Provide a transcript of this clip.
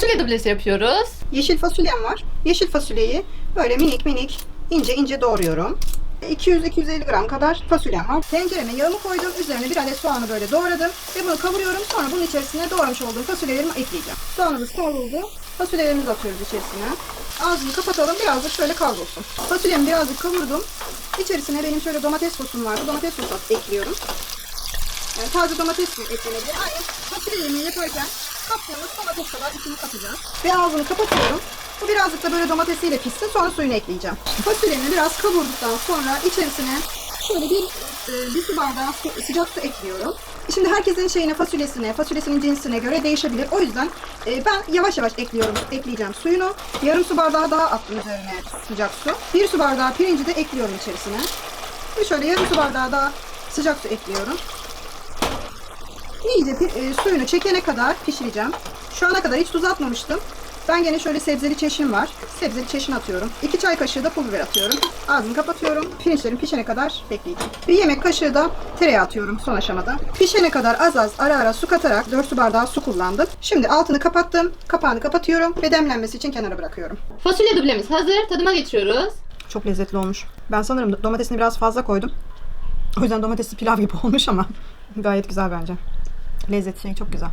Fasulye dublesi yapıyoruz. Yeşil fasulyem var. Yeşil fasulyeyi böyle minik minik ince ince doğruyorum. 200-250 gram kadar fasulyem var. Tencereme yağımı koydum. Üzerine bir adet soğanı böyle doğradım. Ve bunu kavuruyorum. Sonra bunun içerisine doğramış olduğum fasulyelerimi ekleyeceğim. Soğanımız kavruldu. Fasulyelerimizi atıyoruz içerisine. Ağzını kapatalım. Biraz da şöyle kavrulsun. Fasulyemi birazcık kavurdum. İçerisine benim şöyle domates sosum vardı. Domates sosu ekliyorum. Yani taze domates eklenebilir. Aynı fasulye yemeği yaparken kattığımız domates kadar içini katacağız. Ve ağzını kapatıyorum. Bu birazcık da böyle domatesiyle pişsin. Sonra suyunu ekleyeceğim. Fasulyemi biraz kavurduktan sonra içerisine şöyle bir, e, bir su bardağı sıcak su ekliyorum. Şimdi herkesin şeyine fasulyesine, fasulyesinin cinsine göre değişebilir. O yüzden e, ben yavaş yavaş ekliyorum, ekleyeceğim suyunu. Yarım su bardağı daha attım üzerine sıcak su. Bir su bardağı pirinci de ekliyorum içerisine. Ve şöyle yarım su bardağı daha sıcak su ekliyorum. İyice e, suyunu çekene kadar pişireceğim. Şu ana kadar hiç tuz atmamıştım. Ben gene şöyle sebzeli çeşim var. Sebzeli çeşin atıyorum. 2 çay kaşığı da pul biber atıyorum. Ağzını kapatıyorum. Pirinçlerim pişene kadar bekleyeceğim. Bir yemek kaşığı da tereyağı atıyorum son aşamada. Pişene kadar az az ara ara su katarak 4 su bardağı su kullandım. Şimdi altını kapattım. Kapağını kapatıyorum ve demlenmesi için kenara bırakıyorum. Fasulye dublemiz hazır. Tadıma geçiyoruz. Çok lezzetli olmuş. Ben sanırım domatesini biraz fazla koydum. O yüzden domatesli pilav gibi olmuş ama gayet güzel bence. Lezzeti çok güzel.